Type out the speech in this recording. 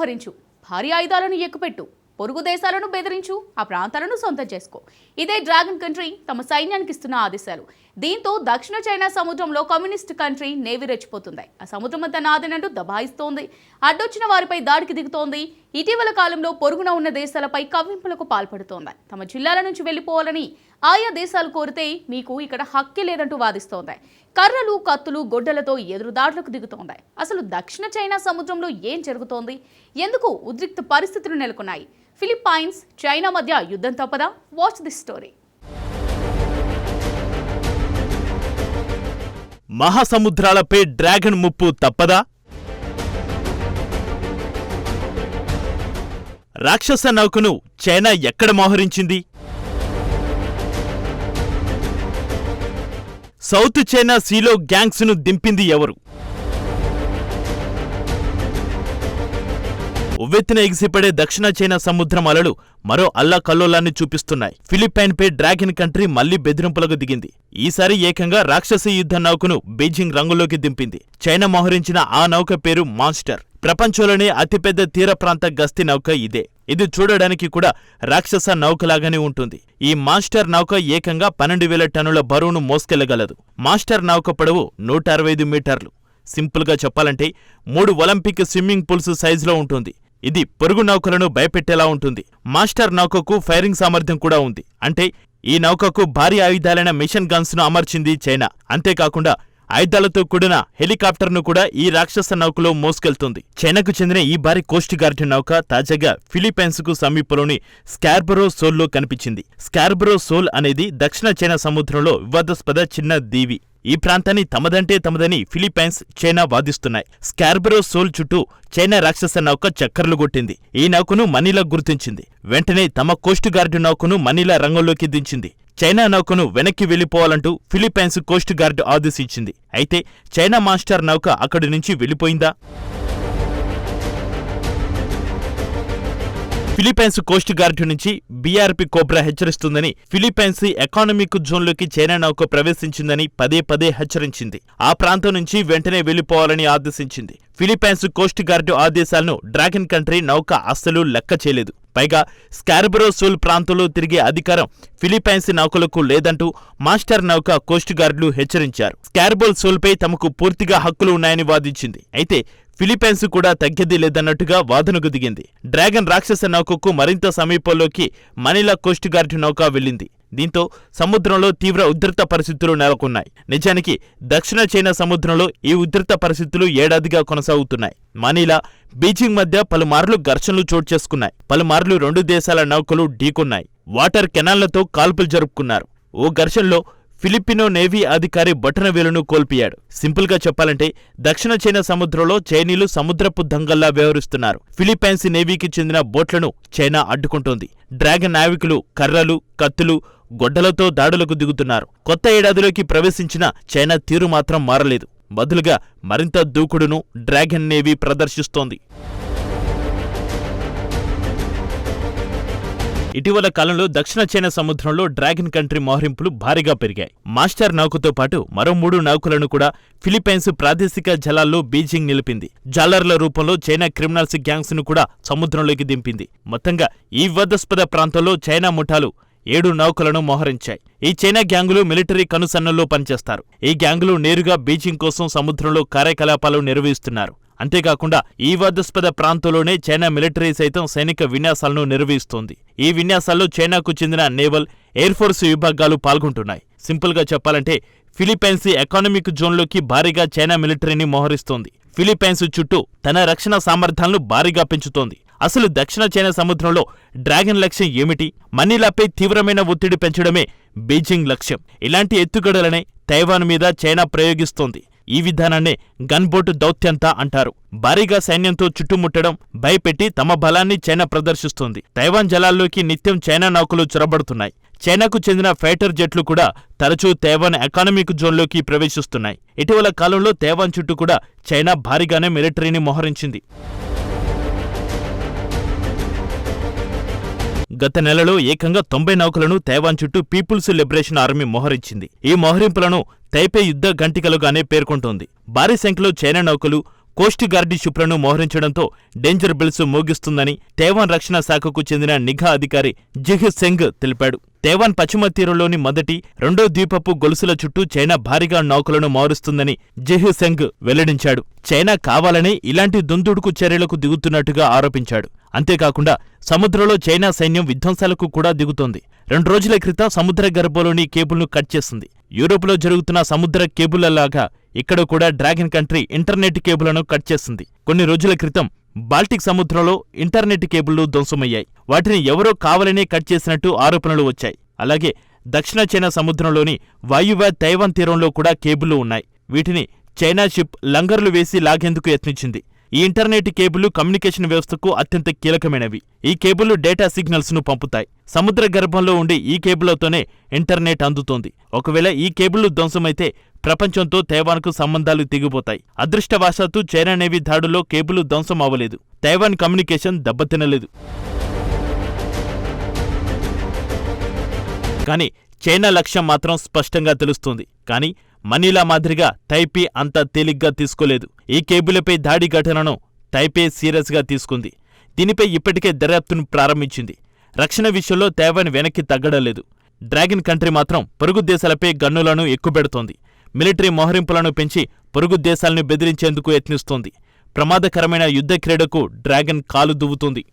మోహరించు. భారీ ఆయుధాలను ఎక్కుపెట్టు. పొరుగు దేశాలను బెదిరించు. ఆ ప్రాంతాలను సొంతం చేసుకో. ఇదే డ్రాగన్ కంట్రీ తమ సైన్యానికి ఇస్తున్న ఆదేశాలు. దీంతో దక్షిణ చైనా సముద్రంలో కమ్యూనిస్ట్ కంట్రీ నేవీ రెచ్చిపోతుంది. ఆ సముద్రం అంతా నాదనంటూ దబాయిస్తోంది. అడ్డొచ్చిన వారిపై దాడికి దిగుతోంది. ఇటీవల కాలంలో పొరుగున ఉన్న దేశాలపై కవ్వింపులకు పాల్పడుతోంది. తమ జిల్లాల నుంచి వెళ్ళిపోవాలని ఆయా దేశాలు కోరితే మీకు ఇక్కడ హక్కి లేదంటూ వాదిస్తోంది. కర్రలు కత్తులు గొడ్డలతో ఎదురుదాడులకు దిగుతోంది. అసలు దక్షిణ చైనా సముద్రంలో ఏం జరుగుతోంది? ఎందుకు ఉద్రిక్త పరిస్థితులు నెలకొన్నాయి? ఫిలిప్పైన్స్ చైనా మధ్య యుద్ధం తప్పదా? వాచ్ దిస్ స్టోరీ మహాసముద్రాలపై డ్రాగన్ ముప్పు తప్పదా? రాక్షస నౌకను చైనా ఎక్కడ మోహరించింది? సౌత్ చైనా సీలో గ్యాంగ్స్ను దింపింది ఎవరు? ఉవ్వెత్తిన ఎగిసిపడే దక్షిణ చైనా సముద్రం అలలు మరో అల్లా కల్లోలాన్ని చూపిస్తున్నాయి. ఫిలిప్పైన్ పై డ్రాగన్ కంట్రీ మళ్ళీ బెదిరింపులకు దిగింది. ఈసారి ఏకంగా రాక్షసి యుద్ధ నౌకను బీజింగ్ రంగులోకి దింపింది. చైనా మోహరించిన ఆ నౌక పేరు మాన్స్టర్. ప్రపంచంలోనే అతిపెద్ద తీర ప్రాంత గస్తీ నౌక ఇదే. ఇది చూడడానికి కూడా రాక్షస నౌకలాగానే ఉంటుంది. ఈ మాస్టర్ నౌక ఏకంగా పన్నెండు వేల టన్నుల బరువును మోసుకెళ్ళగలదు. మాస్టర్ నౌక పొడవు నూట అరవై ఐదు మీటర్లు. సింపుల్గా చెప్పాలంటే మూడు ఒలింపిక్ స్విమ్మింగ్ పూల్స్ సైజులో ఉంటుంది. ఇది పొరుగు నౌకలను భయపెట్టేలా ఉంటుంది. మాస్టర్ నౌకకు ఫైరింగ్ సామర్థ్యం కూడా ఉంది. అంటే ఈ నౌకకు భారీ ఆయుధాలైన మిషన్ గన్స్ను అమర్చింది చైనా. అంతేకాకుండా ఆయుధాలతో కూడిన హెలికాప్టర్ను కూడా ఈ రాక్షస నౌకలో మోసుకెళ్తుంది. చైనాకు చెందిన ఈ భారీ కోస్ట్ గార్డ్ నౌక తాజాగా ఫిలిప్పైన్స్కు సమీపంలోని స్కార్బరో సోల్లో కనిపించింది. స్కార్బరో సోల్ అనేది దక్షిణ చైనా సముద్రంలో వివాదాస్పద చిన్న దీవి. ఈ ప్రాంతాన్ని తమదంటే తమదని ఫిలిప్పైన్స్ చైనా వాదిస్తున్నాయి. స్కార్బరో సోల్ చుట్టూ చైనా రాక్షస నౌక చక్కర్లు కొట్టింది. ఈ నౌకను మనీలా గుర్తించింది. వెంటనే తమ కోస్ట్ గార్డు నౌకను మనీలా రంగంలోకి దించింది. చైనా నౌకను వెనక్కి వెళ్ళిపోవాలంటూ ఫిలిప్పైన్స్ కోస్ట్ గార్డ్ ఆదేశించింది. అయితే చైనా మాస్టర్ నౌక అక్కడి నుంచి వెళ్ళిపోయిందా ఫిలిప్పైన్స్ కోస్ట్ గార్డ్ నుంచి బీఆర్పీ కోబ్రా హెచ్చరిస్తుందని ఫిలిప్పైన్స్ ఎకానమిక్ జోన్లోకి చైనా నౌక ప్రవేశించిందని పదే పదే హెచ్చరించింది. ఆ ప్రాంతం నుంచి వెంటనే వెళ్ళిపోవాలని ఆదేశించింది. ఫిలిప్పైన్స్ కోస్ట్ గార్డు ఆదేశాలను డ్రాగన్ కంట్రీ నౌక అస్సలు లెక్క చేయలేదు. పైగా స్కార్బరో సోల్ ప్రాంతంలో తిరిగే అధికారం ఫిలిప్పైన్స్ నౌకలకు లేదంటూ మాస్టర్ నౌక కోస్ట్ గార్డులు హెచ్చరించారు. స్కార్బోల్ సోల్పై తమకు పూర్తిగా హక్కులు ఉన్నాయని వాదించింది. అయితే ఫిలిప్పైన్స్ కూడా తగ్గేది లేదన్నట్టుగా వాదనకు దిగింది. డ్రాగన్ రాక్షస నౌకకు మరింత సమీపంలోకి మనీలా కోస్ట్ గార్డ్ నౌక వెళ్ళింది. దీంతో సముద్రంలో తీవ్ర ఉధృత పరిస్థితులు నెలకొన్నాయి. నిజానికి దక్షిణ చైనా సముద్రంలో ఈ ఉధృత పరిస్థితులు ఏడాదిగా కొనసాగుతున్నాయి. మనీలా బీజింగ్ మధ్య పలుమార్లు ఘర్షణలు చోటు చేసుకున్నాయి. పలుమార్లు రెండు దేశాల నౌకలు ఢీకొన్నాయి. వాటర్ కెనాళ్ళతో కాల్పులు జరుపుకున్నారు. ఓ ఘర్షణలో ఫిలిపినో నేవీ అధికారి బొటనవేలును కోల్పోయాడు. సింపుల్గా చెప్పాలంటే దక్షిణ చైనా సముద్రంలో చైనీలు సముద్రపు దంగల్లా వ్యవహరిస్తున్నారు. ఫిలిప్పైన్స్ నేవీకి చెందిన బోట్లను చైనా అడ్డుకుంటోంది. డ్రాగన్ నావికులు కర్రలు కత్తులు గొడ్డలతో దాడులకు దిగుతున్నారు. కొత్త ఏడాదిలోకి ప్రవేశించిన చైనా తీరు మాత్రం మారలేదు. బదులుగా మరింత దూకుడును డ్రాగన్ నేవీ ప్రదర్శిస్తోంది. ఇటీవల కాలంలో దక్షిణ చైనా సముద్రంలో డ్రాగన్ కంట్రీ మోహరింపులు భారీగా పెరిగాయి. మాస్టర్ నౌకతో పాటు మరో మూడు నౌకలను కూడా ఫిలిప్పైన్స్ ప్రాదేశిక జలాల్లో బీజింగ్ నిలిపింది. జాలర్ల రూపంలో చైనా క్రిమినల్స్ గ్యాంగ్స్ను కూడా సముద్రంలోకి దింపింది. మొత్తంగా ఈ వివాదాస్పద ప్రాంతంలో చైనా ముఠాలు ఏడు నౌకలను మోహరించాయి. ఈ చైనా గ్యాంగులు మిలిటరీ కనుసన్నల్లో పనిచేస్తారు. ఈ గ్యాంగులు నేరుగా బీజింగ్ కోసం సముద్రంలో కార్యకలాపాలు నిర్వహిస్తున్నారు. అంతేకాకుండా ఈ వివాదాస్పద ప్రాంతంలోనే చైనా మిలిటరీ సైతం సైనిక విన్యాసాలను నిర్వహిస్తోంది. ఈ విన్యాసాల్లో చైనాకు చెందిన నేవల్ ఎయిర్ ఫోర్స్ విభాగాలు పాల్గొంటున్నాయి. సింపుల్గా చెప్పాలంటే ఫిలిప్పైన్స్ ఎకానమిక్ జోన్లోకి భారీగా చైనా మిలిటరీని మోహరిస్తోంది. ఫిలిప్పైన్స్ చుట్టూ తన రక్షణ సామర్థ్యాలను భారీగా పెంచుతోంది. అసలు దక్షిణ చైనా సముద్రంలో డ్రాగన్ లక్ష్యం ఏమిటి? మనీలాపై తీవ్రమైన ఒత్తిడి పెంచడమే బీజింగ్ లక్ష్యం. ఇలాంటి ఎత్తుగడలనే తైవాన్ మీద చైనా ప్రయోగిస్తోంది. ఈ విధానాన్నే గన్బోటు దౌత్యంతా అంటారు. భారీగా సైన్యంతో చుట్టుముట్టడం భయపెట్టి తమ బలాన్ని చైనా ప్రదర్శిస్తోంది. తైవాన్ జలాల్లోకి నిత్యం చైనా నౌకలు చొరబడుతున్నాయి. చైనాకు చెందిన ఫైటర్ జెట్లు కూడా తరచూ తైవాన్ ఎకానమిక్ జోన్లోకి ప్రవేశిస్తున్నాయి. ఇటీవల కాలంలో తైవాన్ చుట్టూ కూడా చైనా భారీగానే మిలిటరీని మోహరించింది. గత నెలలో ఏకంగా తొంభై నౌకలను తైవాన్ చుట్టూ పీపుల్స్ లిబరేషన్ ఆర్మీ మోహరించింది. ఈ మోహరింపులను తైపే యుద్ధ గంటికలుగానే పేర్కొంటోంది. భారీ సంఖ్యలో చైనా నౌకలు కోస్ట్ గార్డి షిప్లను మోహరించడంతో డేంజర్ బిల్స్ మోగిస్తుందని తైవాన్ రక్షణ శాఖకు చెందిన నిఘా అధికారి జిహ్ సెంగ్ తెలిపాడు. తైవాన్ పశ్చిమ తీరంలోని మొదటి రెండో ద్వీపపు గొలుసుల చుట్టూ చైనా భారీగా నౌకలను మారుస్తుందని జిహ్ సెంగ్ వెల్లడించాడు. చైనా కావాలనే ఇలాంటి దుందుడుకు చర్యలకు దిగుతున్నట్టుగా ఆరోపించాడు. అంతేకాకుండా సముద్రంలో చైనా సైన్యం విధ్వంసాలకు కూడా దిగుతోంది. రెండు రోజుల క్రితం సముద్ర గర్భంలోని కేబుల్ను కట్ చేసింది. యూరోప్లో జరుగుతున్న సముద్ర కేబుల్లలాగా ఇక్కడ కూడా డ్రాగన్ కంట్రీ ఇంటర్నెట్ కేబుల్లను కట్ చేసింది. కొన్ని రోజుల క్రితం బాల్టిక్ సముద్రంలో ఇంటర్నెట్ కేబుల్లు ధ్వంసమయ్యాయి. వాటిని ఎవరో కావాలనే కట్ చేసినట్టు ఆరోపణలు వచ్చాయి. అలాగే దక్షిణ చైనా సముద్రంలోని వాయువ్య తైవాన్ తీరంలో కూడా కేబుల్లు ఉన్నాయి. వీటిని చైనా షిప్ లంగర్లు వేసి లాగేందుకు యత్నించింది. ఈ ఇంటర్నెట్ కేబుల్ కమ్యూనికేషన్ వ్యవస్థకు అత్యంత కీలకమైనవి. ఈ కేబుల్ డేటా సిగ్నల్స్ను పంపుతాయి. సముద్ర గర్భంలో ఉండే ఈ కేబుల్లతోనే ఇంటర్నెట్ అందుతోంది. ఒకవేళ ఈ కేబుల్ ధ్వంసమైతే ప్రపంచంతో తైవాన్కు సంబంధాలు తెగిపోతాయి. అదృష్టవశాత్తు చైనా నేవీ దాడుల్లో కేబుల్ ధ్వంసం అవ్వలేదు తైవాన్ కమ్యూనికేషన్ దెబ్బతినలేదు. కానీ చైనా లక్ష్యం మాత్రం స్పష్టంగా తెలుస్తుంది. కానీ మనీలా మాదిరిగా తైపే అంత తేలిగ్గా తీసుకోలేదు. ఈ కేబుల్పై దాడి ఘటనను తైపే సీరియస్గా తీసుకుంది. దీనిపై ఇప్పటికే దర్యాప్తును ప్రారంభించింది. రక్షణ విషయంలో తైవాన్ వెనక్కి తగ్గడం లేదు. డ్రాగన్ కంట్రీ మాత్రం పొరుగు దేశాలపై గన్నులను ఎక్కుపెడుతోంది. మిలిటరీ మోహరింపులను పెంచి పొరుగు దేశాలను బెదిరించేందుకు యత్నిస్తోంది. ప్రమాదకరమైన యుద్ధ క్రీడకు డ్రాగన్ కాలు దువ్వుతుంది.